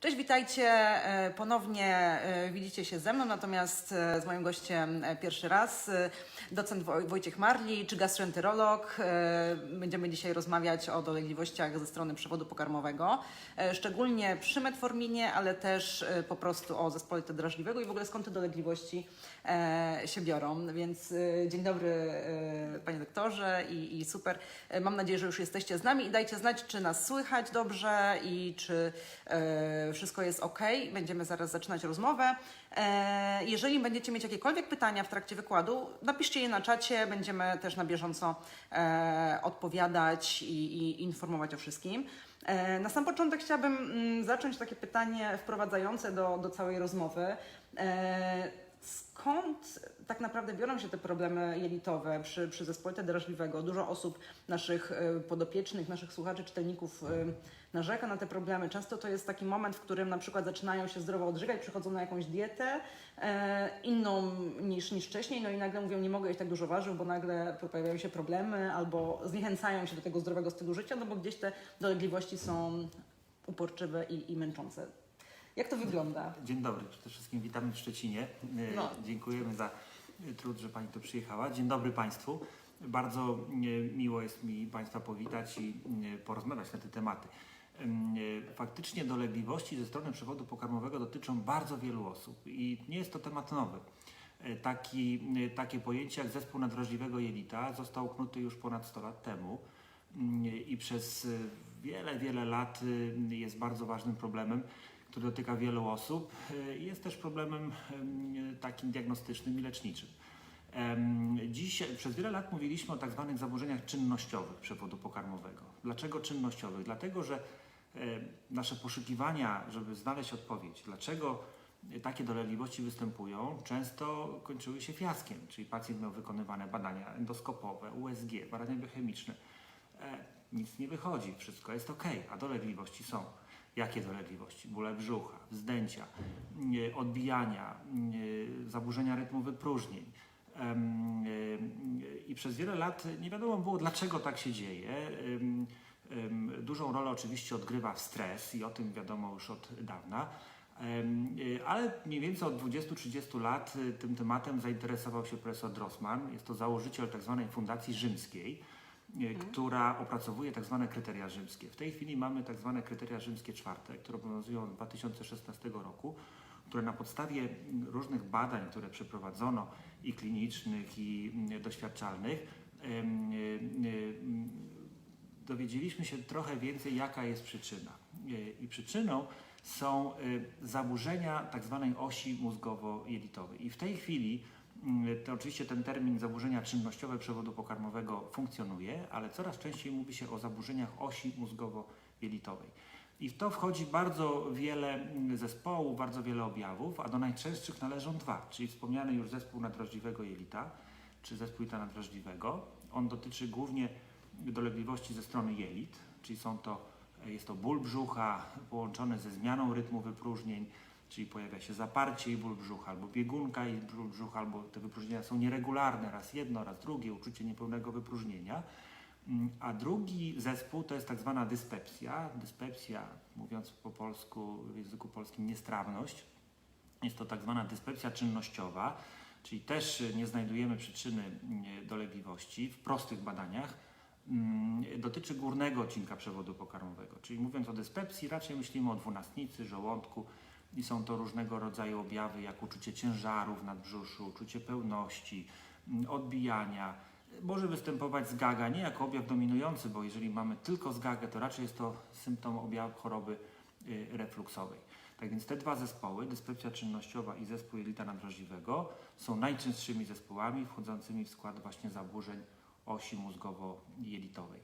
Cześć, witajcie. E, Ponownie e, widzicie się ze mną, natomiast e, z moim gościem pierwszy raz docent Woj- Wojciech Marli, czy gastroenterolog. Będziemy dzisiaj rozmawiać o dolegliwościach ze strony przewodu pokarmowego, szczególnie przy metforminie, ale też po prostu o zespole drażliwego i w ogóle skąd te dolegliwości się biorą. Więc dzień dobry panie doktorze i, i super. Mam nadzieję, że już jesteście z nami i dajcie znać, czy nas słychać dobrze i czy wszystko jest ok. Będziemy zaraz zaczynać rozmowę. E, jeżeli będziecie mieć jakiekolwiek pytania w trakcie wykładu, napiszcie je na czacie. Będziemy też na bieżąco e, odpowiadać i, i informować o wszystkim. E, na sam początek chciałabym mm, zacząć takie pytanie wprowadzające do, do całej rozmowy. Skąd tak naprawdę biorą się te problemy jelitowe przy, przy zespole drażliwego? Dużo osób, naszych e, podopiecznych, naszych słuchaczy, czytelników e, narzeka na te problemy. Często to jest taki moment, w którym na przykład zaczynają się zdrowo odżywiać, przychodzą na jakąś dietę e, inną niż, niż wcześniej, no i nagle mówią, nie mogę jeść tak dużo warzyw, bo nagle pojawiają się problemy albo zniechęcają się do tego zdrowego stylu życia, no bo gdzieś te dolegliwości są uporczywe i, i męczące. Jak to wygląda? Dzień dobry, przede wszystkim witamy w Szczecinie. E, No. Dziękujemy za e, trud, że Pani tu przyjechała. Dzień dobry Państwu. Bardzo e, miło jest mi Państwa powitać i porozmawiać na te tematy. Em, Faktycznie dolegliwości ze strony przewodu pokarmowego dotyczą bardzo wielu osób i nie jest to temat nowy. Taki, takie pojęcie jak zespół nadwrażliwego jelita został uknuty już ponad 100 lat temu Mm, i przez wiele, wiele lat e, jest bardzo ważnym problemem, który dotyka wielu osób. E, Jest też problemem em, takim diagnostycznym i leczniczym. Dziś przez wiele lat mówiliśmy o tak zwanych zaburzeniach czynnościowych przewodu pokarmowego. Dlaczego czynnościowych? Dlatego, że e, nasze poszukiwania, żeby znaleźć odpowiedź, dlaczego takie dolegliwości występują, często kończyły się fiaskiem, czyli pacjent miał wykonywane badania endoskopowe, USG, badania biochemiczne. E, nic nie wychodzi, wszystko jest ok, a dolegliwości są. Jakie dolegliwości? Bóle brzucha, wzdęcia, odbijania, zaburzenia rytmu wypróżnień. I przez wiele lat nie wiadomo było, dlaczego tak się dzieje. Dużą rolę oczywiście odgrywa stres i o tym wiadomo już od dawna. E, Ale mniej więcej od 20-30 lat e, tym tematem zainteresował się profesor Drossman. Jest to założyciel tzw. Fundacji Rzymskiej, e, która opracowuje tzw. kryteria rzymskie. W tej chwili mamy tzw. kryteria rzymskie czwarte, które obowiązują od 2016 roku, które na podstawie różnych badań, które przeprowadzono i klinicznych, i mm, doświadczalnych, e, e, dowiedzieliśmy się trochę więcej, jaka jest przyczyna. I przyczyną są zaburzenia tak zwanej osi mózgowo-jelitowej. I w tej chwili, mm, to oczywiście ten termin zaburzenia czynnościowe przewodu pokarmowego funkcjonuje, ale coraz częściej mówi się o zaburzeniach osi mózgowo-jelitowej. I w to wchodzi bardzo wiele mm, zespołów, bardzo wiele objawów, a do najczęstszych należą dwa, czyli wspomniany już zespół nadwrażliwego jelita, czy zespół jelita nadwrażliwego. On dotyczy głównie dolegliwości ze strony jelit, czyli są to, jest to ból brzucha połączony ze zmianą rytmu wypróżnień, czyli pojawia się zaparcie i ból brzucha, albo biegunka i ból brzucha, albo te wypróżnienia są nieregularne, raz jedno, raz drugie, uczucie niepełnego wypróżnienia. Mm, A drugi zespół to jest tak zwana dyspepsja. Dyspepsja, mówiąc po polsku, w języku polskim, niestrawność. Jest to tak zwana dyspepsja czynnościowa, czyli też nie znajdujemy przyczyny mm, dolegliwości w prostych badaniach. Mm, Dotyczy górnego odcinka przewodu pokarmowego, czyli mówiąc o dyspepsji, raczej myślimy o dwunastnicy, żołądku i są to różnego rodzaju objawy, jak uczucie ciężaru w nadbrzuszu, uczucie pełności, mm, odbijania. Może występować zgaga nie jako objaw dominujący, bo jeżeli mamy tylko zgagę, to raczej jest to symptom objawu choroby y, refluksowej. Tak więc te dwa zespoły, dyspepsja czynnościowa i zespół jelita nadwrażliwego, są najczęstszymi zespołami wchodzącymi w skład właśnie zaburzeń osi mózgowo-jelitowej.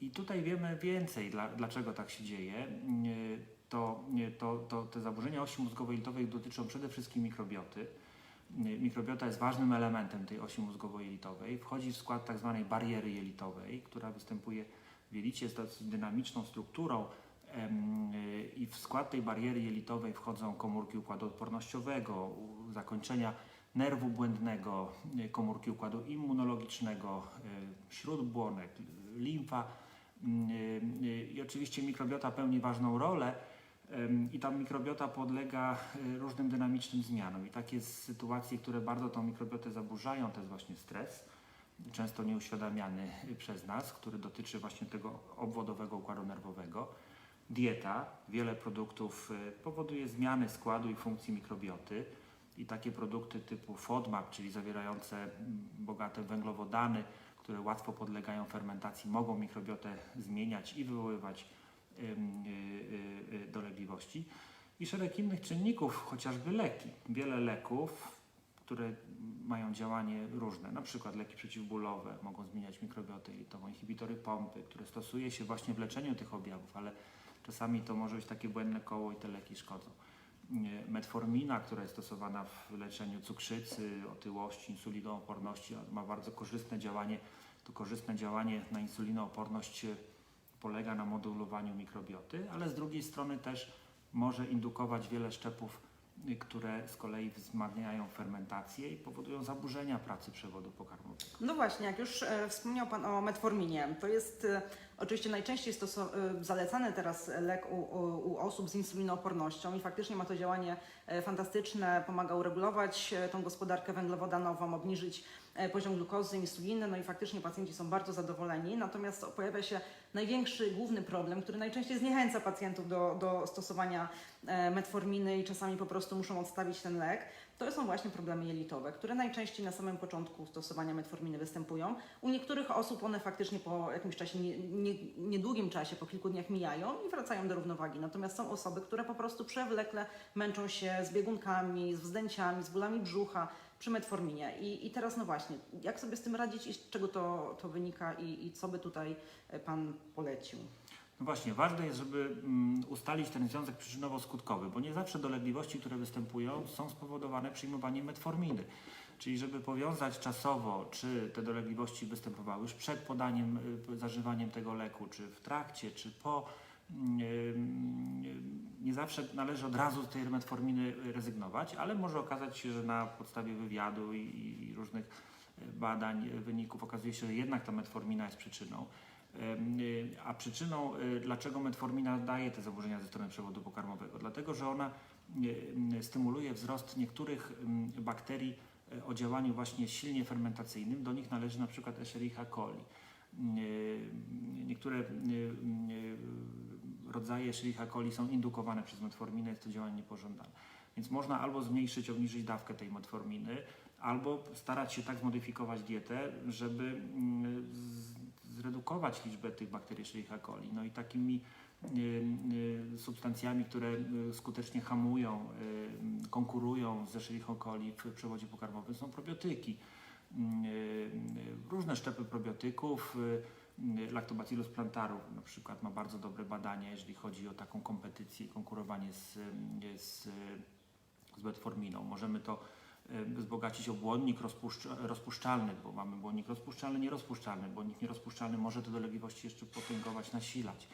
I tutaj wiemy więcej, dla, dlaczego tak się dzieje. To, to, to te zaburzenia osi mózgowo-jelitowej dotyczą przede wszystkim mikrobioty. Mikrobiota jest ważnym elementem tej osi mózgowo-jelitowej. Wchodzi w skład tak zwanej bariery jelitowej, która występuje w jelicie, jest dosyć dynamiczną strukturą i w skład tej bariery jelitowej wchodzą komórki układu odpornościowego, zakończenia nerwu błędnego, komórki układu immunologicznego, śródbłonek, limfa. Y, y, I oczywiście mikrobiota pełni ważną rolę I ta mikrobiota podlega y, różnym dynamicznym zmianom. I takie sytuacje, które bardzo tą mikrobiotę zaburzają, to jest właśnie stres, często nieuświadamiany y, przez nas, który dotyczy właśnie tego obwodowego układu nerwowego. Dieta, wiele produktów y, powoduje zmiany składu i funkcji mikrobioty. I takie produkty typu FODMAP, czyli zawierające bogate węglowodany, które łatwo podlegają fermentacji, mogą mikrobiotę zmieniać i wywoływać dolegliwości. I szereg innych czynników, chociażby leki. Wiele leków, które mają działanie różne, na przykład leki przeciwbólowe mogą zmieniać mikrobiotę i to inhibitory pompy, które stosuje się właśnie w leczeniu tych objawów, ale czasami to może być takie błędne koło i te leki szkodzą. Metformina, która jest stosowana w leczeniu cukrzycy, otyłości, insulinooporności, ma bardzo korzystne działanie. To korzystne działanie na insulinooporność polega na modulowaniu mikrobioty, ale z drugiej strony też może indukować wiele szczepów, y, które z kolei wzmacniają fermentację i powodują zaburzenia pracy przewodu pokarmowego. No właśnie, jak już e, wspomniał Pan o metforminie, to jest e, oczywiście najczęściej e, zalecany teraz lek u, u, osób z insulinoopornością i faktycznie ma to działanie fantastyczne, pomaga uregulować tą gospodarkę węglowodanową, obniżyć poziom glukozy, insuliny, no i faktycznie pacjenci są bardzo zadowoleni, natomiast pojawia się największy, główny problem, który najczęściej zniechęca pacjentów do, do stosowania e, metforminy i czasami po prostu muszą odstawić ten lek. To są właśnie problemy jelitowe, które najczęściej na samym początku stosowania metforminy występują. U niektórych osób one faktycznie po jakimś czasie, nie, nie, niedługim czasie, po kilku dniach mijają i wracają do równowagi. Natomiast są osoby, które po prostu przewlekle męczą się z biegunkami, z wzdęciami, z bólami brzucha przy metforminie. I, i teraz no właśnie, jak sobie z tym radzić i z czego to, to wynika i, i co by tutaj e, Pan polecił? No właśnie, ważne jest, żeby mm, ustalić ten związek przyczynowo-skutkowy, bo nie zawsze dolegliwości, które występują, są spowodowane przyjmowaniem metforminy. Czyli żeby powiązać czasowo, czy te dolegliwości występowały już przed podaniem, y, zażywaniem tego leku, czy w trakcie, czy po. Nie zawsze należy od razu z tej metforminy rezygnować, ale może okazać się, że na podstawie wywiadu i, różnych y, badań, y, wyników okazuje się, że jednak ta metformina jest przyczyną. Y, A przyczyną, dlaczego metformina daje te zaburzenia ze strony przewodu pokarmowego? Dlatego, że ona stymuluje wzrost niektórych bakterii o działaniu właśnie silnie fermentacyjnym. Do nich należy na przykład Escherichia coli. Niektóre rodzaje Escherichia coli są indukowane przez metforminę, jest to działanie niepożądane. Więc można albo zmniejszyć, obniżyć dawkę tej metforminy, albo starać się tak zmodyfikować dietę, żeby mm, zredukować liczbę tych bakterii Escherichia coli. No i takimi substancjami, które y, skutecznie hamują, y, konkurują z Escherichia coli w przewodzie pokarmowym są probiotyki. Y, y, Różne szczepy probiotyków, y, Lactobacillus plantarum na przykład ma bardzo dobre badania, jeżeli chodzi o taką kompetycję i konkurowanie z, z, z metforminą. Możemy to wzbogacić o błonnik rozpuszcz- rozpuszczalny, bo mamy błonnik rozpuszczalny, nierozpuszczalny. Błonnik nierozpuszczalny może te dolegliwości jeszcze potęgować, nasilać,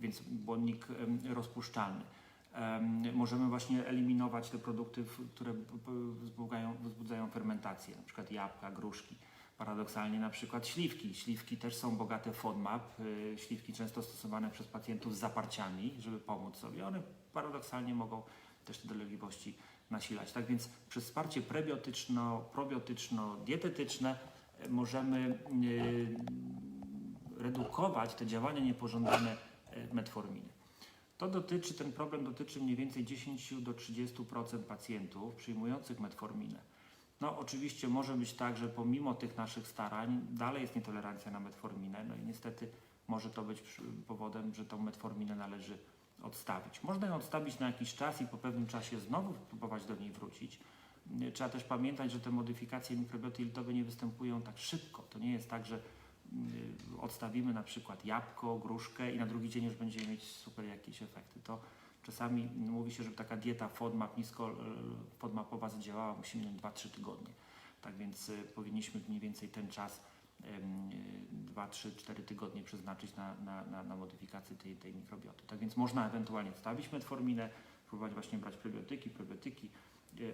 więc błonnik rozpuszczalny. Em, Możemy właśnie eliminować te produkty, które wzbudzają, wzbudzają fermentację, na przykład jabłka, gruszki. Paradoksalnie na przykład śliwki. Śliwki też są bogate w FODMAP. y, Śliwki często stosowane przez pacjentów z zaparciami, żeby pomóc sobie. One paradoksalnie mogą też te dolegliwości nasilać. Tak więc przez wsparcie prebiotyczno, probiotyczno, dietetyczne e, możemy y, redukować te działania niepożądane e, metforminy. To dotyczy, ten problem dotyczy mniej więcej 10 do 30% pacjentów przyjmujących metforminę. No oczywiście może być tak, że pomimo tych naszych starań dalej jest nietolerancja na metforminę, no i niestety może to być powodem, że tą metforminę należy odstawić. Można ją odstawić na jakiś czas i po pewnym czasie znowu próbować do niej wrócić. Trzeba też pamiętać, że te modyfikacje mikrobioty jelitowe nie występują tak szybko. To nie jest tak, że odstawimy na przykład jabłko, gruszkę i na drugi dzień już będziemy mieć super jakieś efekty. To czasami mówi się, że taka dieta FODMAP, nisko e, FODMAPowa zadziałała, musi minąć 2-3 tygodnie. Tak więc e, powinniśmy mniej więcej ten czas 2, 3, 4 tygodnie przeznaczyć na, na, na, na modyfikację tej, tej mikrobioty. Tak więc można ewentualnie odstawić metforminę, próbować właśnie brać probiotyki, probiotyki,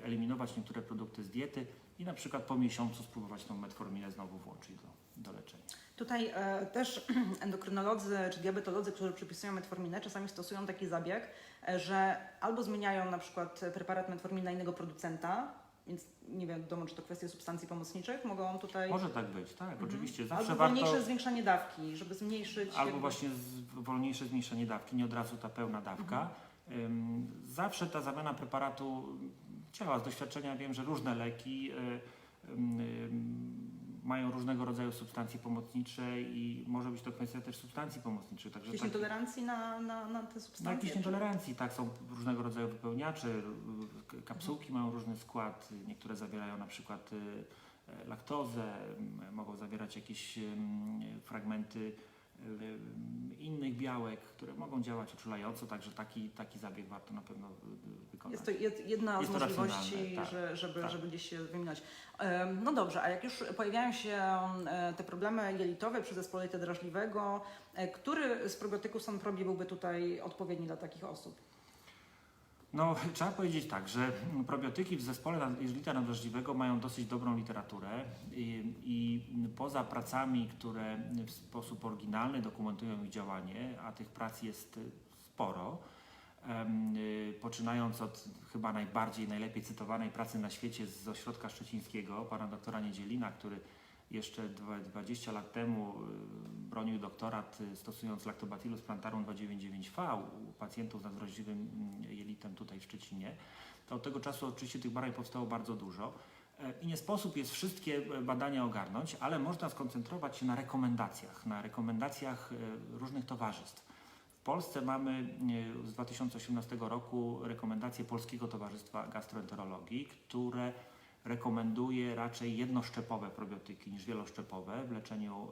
eliminować niektóre produkty z diety i na przykład po miesiącu spróbować tą metforminę znowu włączyć do, do leczenia. Tutaj e, też endokrynolodzy czy diabetolodzy, którzy przypisują metforminę, czasami stosują taki zabieg, e, że albo zmieniają na przykład preparat metforminy na innego producenta, więc nie wiadomo, czy to kwestia substancji pomocniczych, mogą tutaj... Może tak być, tak, Mhm. oczywiście. Zawsze Albo warto... wolniejsze zwiększanie dawki, żeby zmniejszyć... Albo jakby- właśnie z, wolniejsze zmniejszenie dawki, nie od razu ta pełna dawka. Mhm. Zawsze ta zamiana preparatu działa. Z doświadczenia wiem, że różne leki ym, mają różnego rodzaju substancje pomocnicze i może być to kwestia też substancji pomocniczych. Także Jakieś tak- nietolerancji na, na, na te na substancje? jakieś nietolerancji, tak, są różnego rodzaju wypełniacze, k- kapsułki mają różny skład, niektóre zawierają na przykład y, laktozę, mogą zawierać jakieś fragmenty innych białek, które mogą działać uczulająco, także taki, taki zabieg warto na pewno y, y, wykonać. Jest to jed, jedna Jest z to możliwości, tak. że, żeby, Tak. żeby gdzieś się. Em, No dobrze, a jak już pojawiają się e, te problemy jelitowe przy zespole drażliwego, e, który z probiotyków Sonprobi byłby tutaj odpowiedni dla takich osób? No, trzeba powiedzieć tak, że probiotyki w zespole jelita mają dosyć dobrą literaturę i, i poza pracami, które w sposób oryginalny dokumentują ich działanie, a tych prac jest y, sporo, y, poczynając od chyba najbardziej, najlepiej cytowanej pracy na świecie z ośrodka szczecińskiego, pana doktora Niedzielina, który jeszcze dwa- 20 lat temu y, bronił doktorat y, stosując Lactobacillus plantarum 299V u pacjentów z nadwrażliwym mm, jelitem tutaj w Szczecinie. To od tego czasu oczywiście tych badań powstało bardzo dużo. E, I nie sposób jest wszystkie e, badania ogarnąć, ale można skoncentrować się na rekomendacjach, na rekomendacjach e, różnych towarzystw. W Polsce mamy z 2018 roku rekomendacje Polskiego Towarzystwa Gastroenterologii, które rekomenduje raczej jednoszczepowe probiotyki niż wieloszczepowe w leczeniu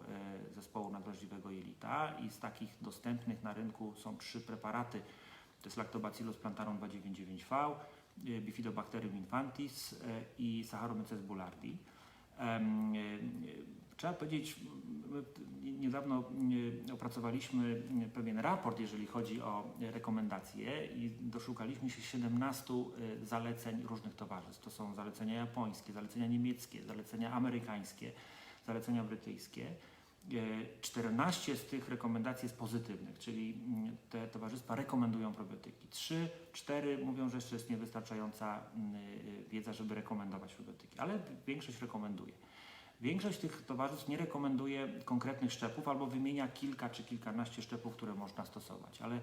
e, zespołu nadwrażliwego jelita i z takich dostępnych na rynku są trzy preparaty. To jest Lactobacillus plantarum 299V, e, Bifidobacterium infantis e, i Saccharomyces boulardii. E, Trzeba powiedzieć, niedawno e, opracowaliśmy e, pewien raport, jeżeli chodzi o e, rekomendacje i doszukaliśmy się 17 e, zaleceń różnych towarzystw. To są zalecenia japońskie, zalecenia niemieckie, zalecenia amerykańskie, zalecenia brytyjskie. E, 14 z tych rekomendacji jest pozytywnych, czyli mm, te towarzystwa rekomendują probiotyki. 3, 4 mówią, że jeszcze jest niewystarczająca mm, wiedza, żeby rekomendować probiotyki, ale większość rekomenduje. Większość tych towarzystw nie rekomenduje konkretnych szczepów albo wymienia kilka czy kilkanaście szczepów, które można stosować, ale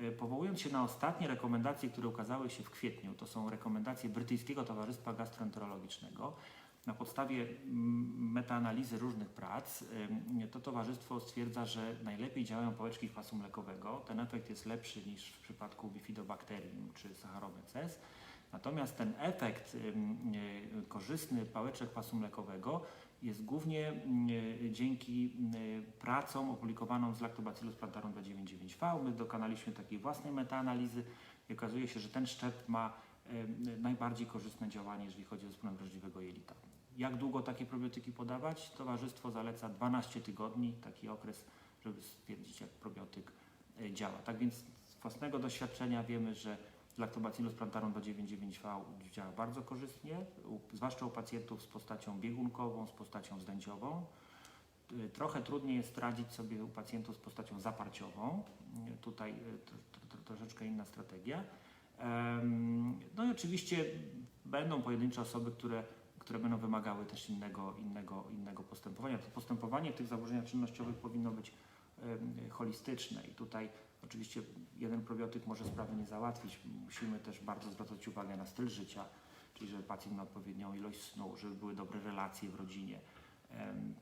y, powołując się na ostatnie rekomendacje, które ukazały się w kwietniu, to są rekomendacje Brytyjskiego Towarzystwa Gastroenterologicznego, na podstawie mm, metaanalizy różnych prac to towarzystwo stwierdza, że najlepiej działają pałeczki kwasu mlekowego. Ten efekt jest lepszy niż w przypadku Bifidobacterium czy Saccharomyces. Natomiast ten efekt y, korzystny pałeczek kwasu mlekowego jest głównie y, dzięki y, pracom opublikowaną z Lactobacillus plantarum 299V. My dokonaliśmy takiej własnej metaanalizy i okazuje się, że ten szczep ma y, najbardziej korzystne działanie, jeżeli chodzi o zespół wrażliwego jelita. Jak długo takie probiotyki podawać? Towarzystwo zaleca 12 tygodni, taki okres, żeby stwierdzić, jak probiotyk e, działa. Tak więc z własnego doświadczenia wiemy, że Lactobacillus plantarum 299V działa bardzo korzystnie, zwłaszcza u pacjentów z postacią biegunkową, z postacią zdęciową. Y, Trochę trudniej jest radzić sobie u pacjentów z postacią zaparciową. Y, Tutaj y, troszeczkę inna strategia. No i oczywiście będą pojedyncze osoby, które, które będą wymagały też innego, innego, innego postępowania. To postępowanie w tych zaburzeniach czynnościowych powinno być holistyczne i tutaj oczywiście jeden probiotyk może sprawy nie załatwić. Musimy też bardzo zwracać uwagę na styl życia, czyli żeby pacjent miał odpowiednią ilość snu, żeby były dobre relacje w rodzinie.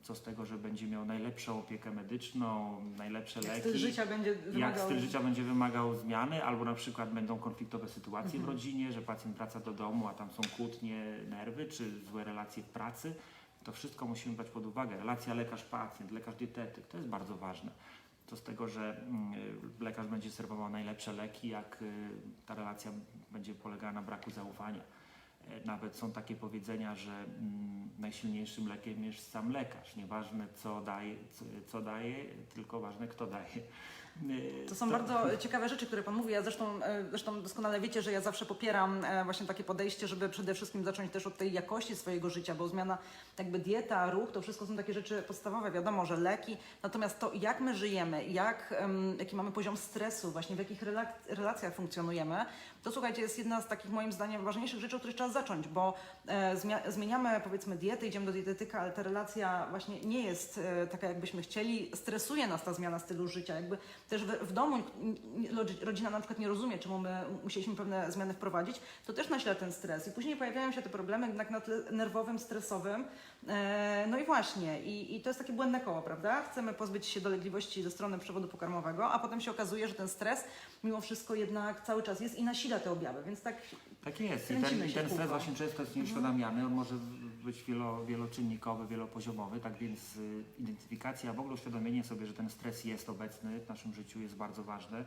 Co z tego, że będzie miał najlepszą opiekę medyczną, najlepsze Jak leki styl życia będzie jak wymagał... styl życia będzie wymagał zmiany, albo na przykład będą konfliktowe sytuacje Mhm. w rodzinie, że pacjent wraca do domu, a tam są kłótnie, nerwy, czy złe relacje w pracy. To wszystko musimy brać pod uwagę. Relacja lekarz-pacjent, lekarz-dietetyk, to jest bardzo ważne. Co z tego, że mm, y, lekarz będzie serwował najlepsze leki, jak y, ta relacja będzie polegała na braku zaufania. E, Nawet są takie powiedzenia, że mm, najsilniejszym lekiem jest sam lekarz. Nieważne co daje, co daje, tylko ważne kto daje. Y, To są bardzo ciekawe rzeczy, które Pan mówi. Ja zresztą, e, zresztą doskonale wiecie, że ja zawsze popieram e, właśnie takie podejście, żeby przede wszystkim zacząć też od tej jakości swojego życia, bo zmiana jakby dieta, ruch, to wszystko są takie rzeczy podstawowe. Wiadomo, że leki, natomiast to jak my żyjemy, jak, jaki mamy poziom stresu, właśnie w jakich relacjach funkcjonujemy, to słuchajcie, jest jedna z takich moim zdaniem ważniejszych rzeczy, od których trzeba zacząć, bo e, zmieniamy powiedzmy dietę, idziemy do dietetyka, ale ta relacja właśnie nie jest taka, jakbyśmy chcieli. Stresuje nas ta zmiana stylu życia. Jakby też w, domu rodzina na przykład nie rozumie, czemu my musieliśmy pewne zmiany wprowadzić, to też nasila ten stres. I później pojawiają się te problemy jednak na tle nerwowym, stresowym. E, no i właśnie, i, i to jest takie błędne koło, prawda? Chcemy pozbyć się dolegliwości ze strony przewodu pokarmowego, a potem się okazuje, że ten stres mimo wszystko jednak cały czas jest i nasila te objawy, więc tak Tak jest. I Kręcimy ten, się ten w stres kółko. właśnie często jest nieuświadamiany. On może być wielo, wieloczynnikowy, wielopoziomowy. Tak więc y, identyfikacja, w ogóle uświadomienie sobie, że ten stres jest obecny w naszym życiu jest bardzo ważne.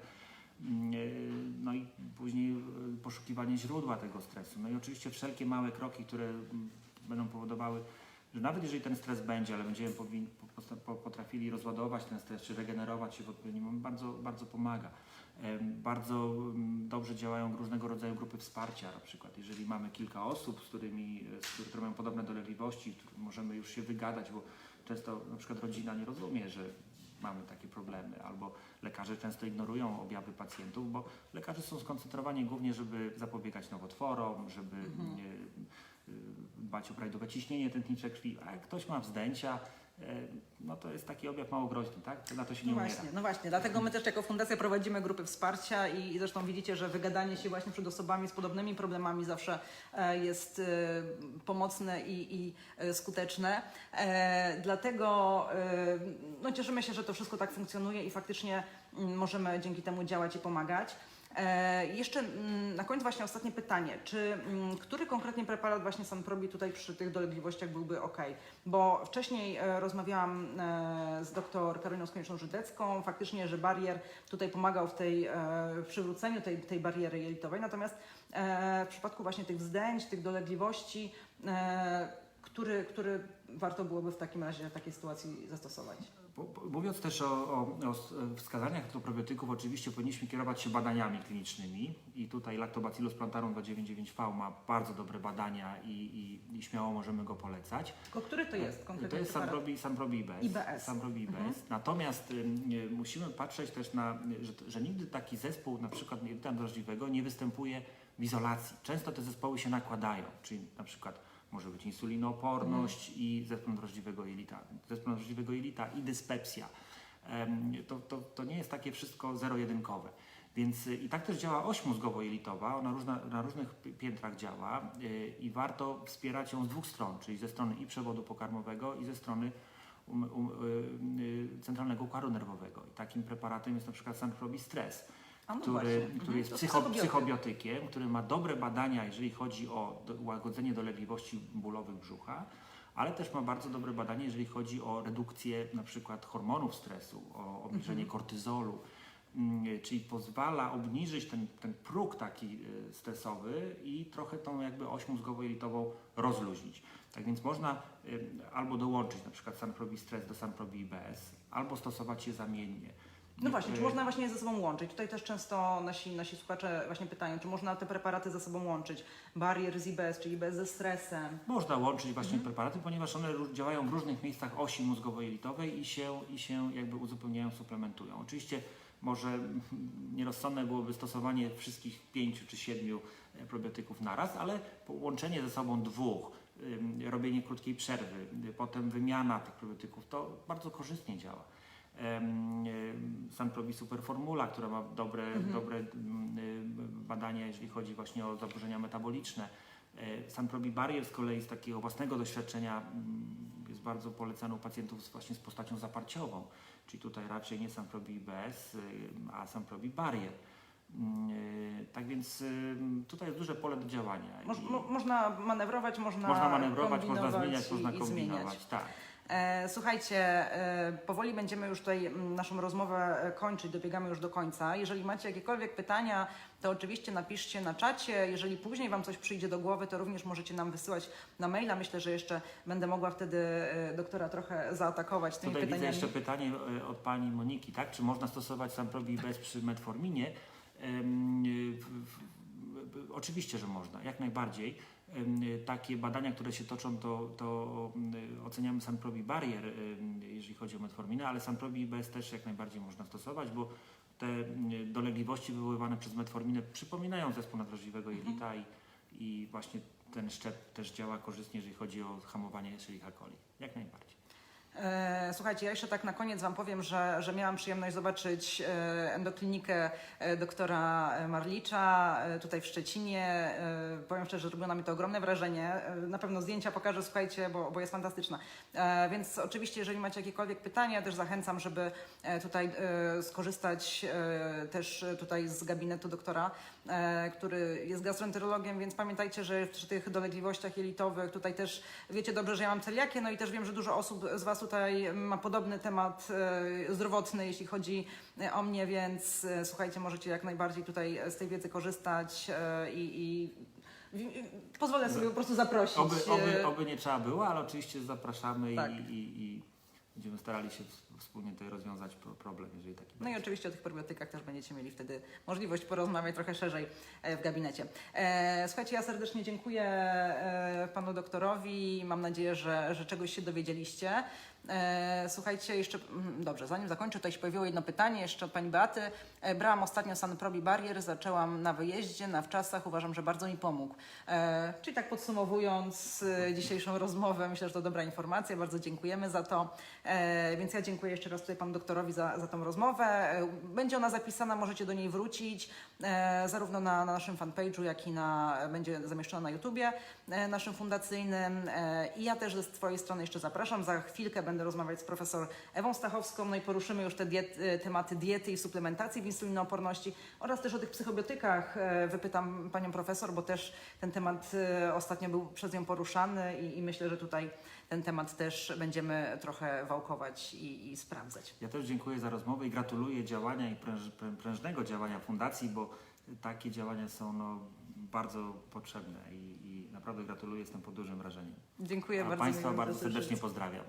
Mm, y, No i później y, poszukiwanie źródła tego stresu. No i oczywiście wszelkie małe kroki, które mm, będą powodowały, że nawet jeżeli ten stres będzie, ale będziemy potrafili rozładować ten stres, czy regenerować się w odpowiednim momencie, bardzo, bardzo pomaga. Bardzo mm, dobrze działają różnego rodzaju grupy wsparcia, na przykład jeżeli mamy kilka osób, z którymi, e, z którymi które mają podobne dolegliwości, możemy już się wygadać, bo często na przykład rodzina nie rozumie, że mamy takie problemy, albo lekarze często ignorują objawy pacjentów, bo lekarze są skoncentrowani głównie, żeby zapobiegać nowotworom, żeby Mhm. Dbać o prawidłowe ciśnienie tętnicze krwi, a jak ktoś ma wzdęcia, e, no to jest taki objaw mało groźny, tak? Na to się nie No umiera. właśnie, no właśnie, dlatego my też jako fundacja prowadzimy grupy wsparcia i, i zresztą widzicie, że wygadanie się właśnie przed osobami z podobnymi problemami zawsze e, jest e, pomocne i, i skuteczne. Dlatego no, cieszymy się, że to wszystko tak funkcjonuje i faktycznie mm, możemy dzięki temu działać i pomagać. E, jeszcze mm, na koniec właśnie ostatnie pytanie. Czy mm, który konkretnie preparat właśnie Sanprobi tutaj przy tych dolegliwościach byłby ok? Bo wcześniej e, rozmawiałam e, z dr Karoliną Skonieczną-Żydecką, faktycznie, że barier tutaj pomagał w tej w przywróceniu tej, tej bariery jelitowej, natomiast w przypadku właśnie tych wzdęć, tych dolegliwości, który, który warto byłoby w takim razie w takiej sytuacji zastosować? Mówiąc też o, o, o wskazaniach do probiotyków, oczywiście powinniśmy kierować się badaniami klinicznymi i tutaj Lactobacillus plantarum 299V ma bardzo dobre badania i, i, i śmiało możemy go polecać. Tylko który to jest konkretnie To jest preparat? Sanprobi, Sanprobi IBS. IBS. Sanprobi IBS. Mhm. Natomiast y, musimy patrzeć też na, że, że nigdy taki zespół na przykład jelita drażliwego nie występuje w izolacji. Często te zespoły się nakładają, czyli na przykład może być insulinooporność i zespół drażliwego jelita, zespół drażliwego jelita i dyspepsja. To, to, to nie jest takie wszystko zero-jedynkowe. Więc y, i tak też działa oś mózgowo-jelitowa, ona różna, na różnych pi- piętrach działa y, i warto wspierać ją z dwóch stron, czyli ze strony i przewodu pokarmowego i ze strony um, um, y, centralnego układu nerwowego. I takim preparatem jest na przykład Sanprobi Stress, A no który, właśnie. który Mhm. jest psycho, psychobiotyk. psychobiotykiem, który ma dobre badania, jeżeli chodzi o łagodzenie dolegliwości bólowych brzucha, ale też ma bardzo dobre badania, jeżeli chodzi o redukcję na przykład hormonów stresu, o obniżenie Mhm. kortyzolu, Mm, czyli pozwala obniżyć ten, ten próg taki y, stresowy i trochę tą jakby oś mózgowo-jelitową rozluźnić. Tak więc można y, albo dołączyć na przykład Sanprobi Stres do Sanprobi IBS, albo stosować je zamiennie. No właśnie, czy można właśnie je ze sobą łączyć? Tutaj też często nasi, nasi słuchacze właśnie pytają, czy można te preparaty ze sobą łączyć? Barier z IBS, czyli IBS ze stresem. Można łączyć właśnie Mhm. preparaty, ponieważ one ró- działają w różnych miejscach osi mózgowo-jelitowej i się, i się jakby uzupełniają, suplementują. Oczywiście może mm, nierozsądne byłoby stosowanie wszystkich pięciu czy siedmiu e, probiotyków naraz, ale połączenie ze sobą dwóch, ym, robienie krótkiej przerwy, y, potem wymiana tych probiotyków, to bardzo korzystnie działa. Em, y, Sanprobi Superformula, która ma dobre, Mhm. dobre badania, jeżeli chodzi właśnie o zaburzenia metaboliczne. E, Sanprobi Barrier z kolei z takiego własnego doświadczenia mm, jest bardzo polecany u pacjentów właśnie z postacią zaparciową, czyli tutaj raczej nie Sanprobi IBS, a Sanprobi Barrier. Mm, y, Tak więc tutaj jest duże pole do działania. I mo, można manewrować, można można manewrować, można zmieniać, i, można i kombinować. zmieniać. Tak. E, Słuchajcie, e, powoli będziemy już tutaj mm, naszą rozmowę e, kończyć, dobiegamy już do końca. Jeżeli macie jakiekolwiek pytania, to oczywiście napiszcie na czacie. Jeżeli później Wam coś przyjdzie do głowy, to również możecie nam wysyłać na maila. Myślę, że jeszcze będę mogła wtedy doktora trochę zaatakować tymi Tutaj widzę pytaniami. jeszcze pytanie od pani Moniki, tak? Czy można stosować Samprobi bez przy metforminie? Oczywiście, że można, jak najbardziej. Takie badania, które się toczą, to, to oceniamy Sanprobi barier, jeżeli chodzi o metforminę, ale Sanprobi bez też jak najbardziej można stosować, bo te dolegliwości wywoływane przez metforminę przypominają zespół nadwrażliwego jelita i, i właśnie ten szczep też działa korzystnie, jeżeli chodzi o hamowanie Escherichia coli. Jak najbardziej. E, Słuchajcie, ja jeszcze tak na koniec Wam powiem, że, że miałam przyjemność zobaczyć e, endoklinikę e, doktora Marlicza tutaj w Szczecinie. Powiem szczerze, zrobiło na mnie to ogromne wrażenie. Na pewno zdjęcia pokażę, słuchajcie, bo, bo jest fantastyczna. Więc oczywiście, jeżeli macie jakiekolwiek pytania, też zachęcam, żeby tutaj skorzystać też tutaj z gabinetu doktora, który jest gastroenterologiem, więc pamiętajcie, że przy tych dolegliwościach jelitowych tutaj też wiecie dobrze, że ja mam celiakię, no i też wiem, że dużo osób z Was tutaj ma podobny temat e, zdrowotny, jeśli chodzi e, o mnie, więc e, słuchajcie, możecie jak najbardziej tutaj z tej wiedzy korzystać i, i i- pozwolę sobie po prostu zaprosić. Oby, oby, oby nie trzeba było, ale oczywiście zapraszamy Tak. i, i, i będziemy starali się wspólnie tutaj rozwiązać pro- problem, jeżeli taki No i będzie. oczywiście o tych probiotykach też będziecie mieli wtedy możliwość porozmawiać trochę szerzej w gabinecie. Słuchajcie, ja serdecznie dziękuję panu doktorowi. Mam nadzieję, że, że czegoś się dowiedzieliście. E, Słuchajcie, jeszcze mm, dobrze, zanim zakończę, tutaj się pojawiło jedno pytanie jeszcze od pani Beaty. E, Brałam ostatnio Sanprobi Barrier, zaczęłam na wyjeździe, na wczasach. Uważam, że bardzo mi pomógł. E, Czyli tak podsumowując dzisiejszą rozmowę, myślę, że to dobra informacja. Bardzo dziękujemy za to. Więc ja dziękuję jeszcze raz tutaj panu doktorowi za, za tą rozmowę. Będzie ona zapisana, możecie do niej wrócić, zarówno na, na naszym fanpage'u, jak i na, będzie zamieszczona na YouTubie naszym fundacyjnym. I ja też ze swojej strony jeszcze zapraszam. Za chwilkę będę rozmawiać z profesor Ewą Stachowską, no i poruszymy już te diet, e, tematy diety i suplementacji w insulinooporności oraz też o tych psychobiotykach. E, Wypytam panią profesor, bo też ten temat e, ostatnio był przez nią poruszany i, i myślę, że tutaj ten temat też będziemy trochę wałkować i, i sprawdzać. Ja też dziękuję za rozmowę i gratuluję działania i pręż, prę- prężnego działania fundacji, bo takie działania są no, bardzo potrzebne i, i naprawdę gratuluję, jestem pod dużym wrażeniem. Dziękuję A bardzo. Państwa bardzo serdecznie pozdrawiam.